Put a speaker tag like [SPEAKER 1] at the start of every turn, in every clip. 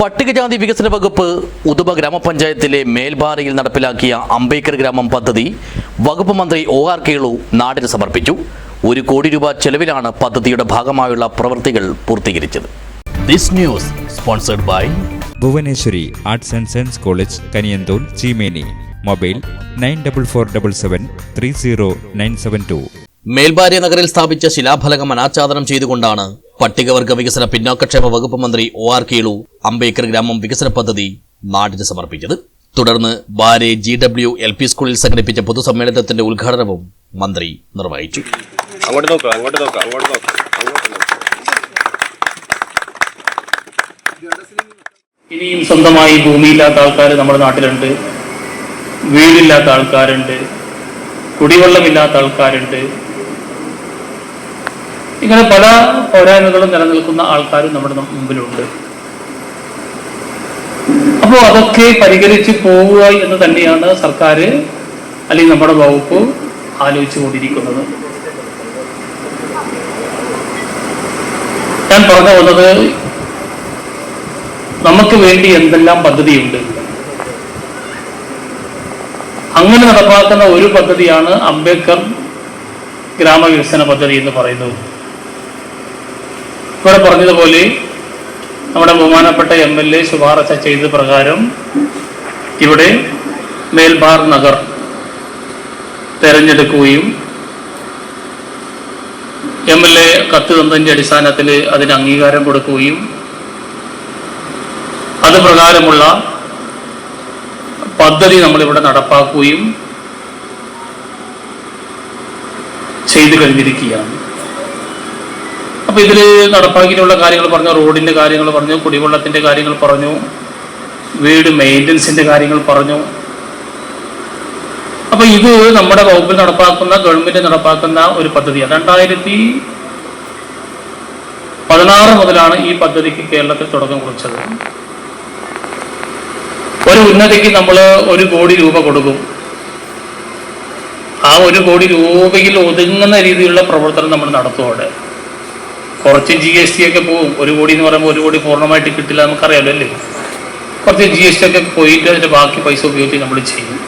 [SPEAKER 1] പട്ടികജാതി വികസന വകുപ്പ് ഉദുമ ഗ്രാമപഞ്ചായത്തിലെ മേൽബാറയിൽ നടപ്പിലാക്കിയ അംബേദ്കർ ഗ്രാമം പദ്ധതി വകുപ്പ് മന്ത്രി ഒ ആർ കേളു നാടിന് സമർപ്പിച്ചു. ഒരു കോടി രൂപ ചെലവിലാണ് പദ്ധതിയുടെ ഭാഗമായുള്ള പ്രവൃത്തികൾ പൂർത്തീകരിച്ചത്. This news sponsored by
[SPEAKER 2] Bhuvaneswari arts and science college Kaniyanthur Cheemeni. Mobile nine double four double seven three zero nine seven two.
[SPEAKER 1] മേൽബാര്യ നഗറിൽ സ്ഥാപിച്ച ശിലാഫലകം അനാച്ഛാദനം ചെയ്തുകൊണ്ടാണ് പട്ടികവർഗ വികസന പിന്നോക്കക്ഷേമ വകുപ്പ് മന്ത്രി ഒ ആർ കേളു അംബേദ്കർ ഗ്രാമം വികസന പദ്ധതി നാടിന് സമർപ്പിച്ചത്. തുടർന്ന് Bare G W L P സ്കൂളിൽ സംഘടിപ്പിച്ച പൊതുസമ്മേളനത്തിന്റെ ഉദ്ഘാടനവും മന്ത്രി നിർവഹിച്ചു.
[SPEAKER 3] അങ്ങോട്ട് അങ്ങോട്ട് അങ്ങോട്ട്
[SPEAKER 4] ഇനിയും സ്വന്തമായി ഭൂമിയില്ലാത്ത ആൾക്കാർ നമ്മുടെ നാട്ടിലുണ്ട്. വീടില്ലാത്ത ആൾക്കാരുണ്ട്. കുടിവെള്ളമില്ലാത്ത ആൾക്കാരുണ്ട്. ഇങ്ങനെ പല പോരായ്മകളും നിലനിൽക്കുന്ന ആൾക്കാരും നമ്മുടെ മുമ്പിലുണ്ട്. അപ്പോൾ അതൊക്കെ പരിഹരിച്ച് പോവുക എന്ന് തന്നെയാണ് സർക്കാർ അല്ലെങ്കിൽ നമ്മുടെ വകുപ്പ് ആലോചിച്ചു കൊണ്ടിരിക്കുന്നത് ഞാൻ പറഞ്ഞു വന്നത് നമുക്ക് വേണ്ടി എന്തെല്ലാം പദ്ധതിയുണ്ട്. അങ്ങനെ നടപ്പാക്കുന്ന ഒരു പദ്ധതിയാണ് അംബേദ്കർ ഗ്രാമവികസന പദ്ധതി എന്ന് പറയുന്നത്. ഇവിടെ പറഞ്ഞതുപോലെ നമ്മുടെ ബഹുമാനപ്പെട്ട എം എൽ എ ശുപാർശ ചെയ്ത പ്രകാരം ഇവിടെ മേൽബാർ നഗർ തെരഞ്ഞെടുക്കുകയും എം എൽ എ കത്ത് തന്നതിന്റെ അടിസ്ഥാനത്തിൽ അതിന് അംഗീകാരം കൊടുക്കുകയും അത് പ്രകാരമുള്ള പദ്ധതി നമ്മളിവിടെ നടപ്പാക്കുകയും ചെയ്തു കഴിഞ്ഞിരിക്കുകയാണ്. അപ്പൊ ഇതിൽ നടപ്പാക്കിയിട്ടുള്ള കാര്യങ്ങൾ പറഞ്ഞു റോഡിന്റെ കാര്യങ്ങൾ പറഞ്ഞു കുടിവെള്ളത്തിന്റെ കാര്യങ്ങൾ പറഞ്ഞു വീട് മെയിന്റനൻസിന്റെ കാര്യങ്ങൾ പറഞ്ഞു. അപ്പൊ ഇത് നമ്മുടെ വകുപ്പിൽ നടപ്പാക്കുന്ന ഗവൺമെന്റ് നടപ്പാക്കുന്ന ഒരു പദ്ധതിയാണ്. രണ്ടായിരത്തി പതിനാറ് മുതലാണ് ഈ പദ്ധതിക്ക് കേരളത്തിൽ തുടക്കം കുറിച്ചത്. ഒരു ഉന്നതിക്ക് നമ്മൾ ഒരു കോടി രൂപ കൊടുക്കും. ആ ഒരു കോടി രൂപയിൽ ഒതുങ്ങുന്ന രീതിയിലുള്ള പ്രവർത്തനം നമ്മൾ നടത്തും അവിടെ. കുറച്ച് ജി എസ് ടി ഒക്കെ പോകും. ഒരു കോടി എന്ന് പറയുമ്പോൾ ഒരു കോടി പൂർണമായിട്ട് കിട്ടില്ല നമുക്കറിയാമല്ലോ അല്ലേ? കുറച്ച് ജി എസ് ടി ഒക്കെ പോയിട്ട് അതിന്റെ ബാക്കി പൈസ ഉപയോഗിച്ച് നമ്മൾ ചെയ്യും.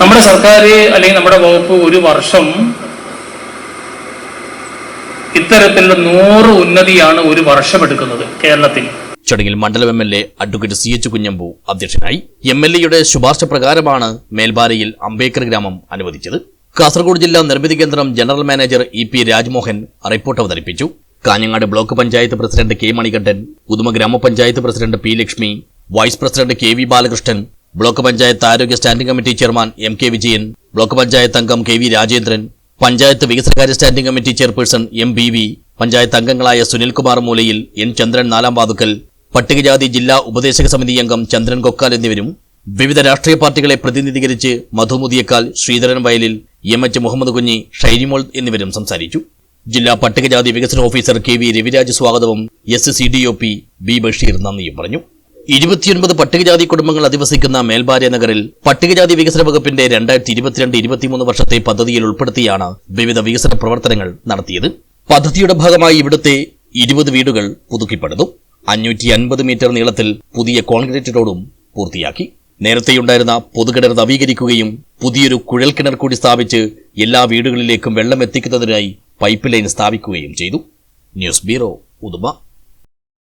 [SPEAKER 4] നമ്മുടെ സർക്കാർ അല്ലെങ്കിൽ നമ്മുടെ വകുപ്പ് ഒരു വർഷം ഇത്തരത്തിലുള്ള നൂറ് ഉന്നതിയാണ് ഒരു വർഷം എടുക്കുന്നത് കേരളത്തിൽ.
[SPEAKER 1] ചടങ്ങിൽ മണ്ഡലം M L A advocate C H Kunhambu അധ്യക്ഷനായി. എം എൽ എയുടെ ശുപാർശ പ്രകാരമാണ് മേൽബാരയിൽ അംബേദ്കർ ഗ്രാമം അനുവദിച്ചത്. കാസർഗോഡ് ജില്ലാ Nirmithi Kendram general manager E P Rajmohan report അവതരിപ്പിച്ചു. Kanhangad block panchayat president K Manikandan Puthuma ഗ്രാമപഞ്ചായത്ത് president P Lakshmi vice president K V Balakrishnan block panchayat ആരോഗ്യ standing committee chairman M K Vijayan block panchayat അംഗം K V Rajendran panchayat വികസനകാര്യ standing committee chairperson M B V panchayat അംഗങ്ങളായ സുനിൽകുമാർ മൂലയിൽ N ചന്ദ്രൻ നാലാം വാതുക്കൽ പട്ടികജാതി ജില്ലാ ഉപദേശക സമിതി അംഗം ചന്ദ്രൻ കൊക്കാൽ എന്നിവരും വിവിധ രാഷ്ട്രീയ പാർട്ടികളെ പ്രതിനിധീകരിച്ച് മധുമുതിയക്കാൽ ശ്രീധരൻ വയലിൽ എം എച്ച് മുഹമ്മദ് കുഞ്ഞി ഷൈരിമോൾ എന്നിവരും സംസാരിച്ചു. ജില്ലാ പട്ടികജാതി വികസന ഓഫീസർ കെ വി രവിരാജ് സ്വാഗതവും S C D O P B Basheer നന്ദിയും പറഞ്ഞു. ഇരുപത്തിയൊൻപത് പട്ടികജാതി കുടുംബങ്ങൾ അധിവസിക്കുന്ന മേൽഭാര്യ നഗറിൽ പട്ടികജാതി വികസന വകുപ്പിന്റെ രണ്ടായിരത്തി ഇരുപത്തിരണ്ട് ഇരുപത്തിമൂന്ന് വർഷത്തെ പദ്ധതിയിൽ ഉൾപ്പെടുത്തിയാണ് വിവിധ വികസന പ്രവർത്തനങ്ങൾ നടത്തിയത്. പദ്ധതിയുടെ ഭാഗമായി ഇവിടുത്തെ ഇരുപത് വീടുകൾ പുതുക്കിപ്പടുത്തു അഞ്ഞൂറ്റി അൻപത് മീറ്റർ നീളത്തിൽ പുതിയ കോൺക്രീറ്റ് റോഡും പൂർത്തിയാക്കി. നേരത്തെയുണ്ടായിരുന്ന പൊതുകിണർ നവീകരിക്കുകയും പുതിയൊരു കുഴൽക്കിണർ കൂടി സ്ഥാപിച്ച് എല്ലാ വീടുകളിലേക്കും വെള്ളം എത്തിക്കുന്നതിനായി പൈപ്പ് ലൈൻ സ്ഥാപിക്കുകയും ചെയ്തു. News bureau Uduma.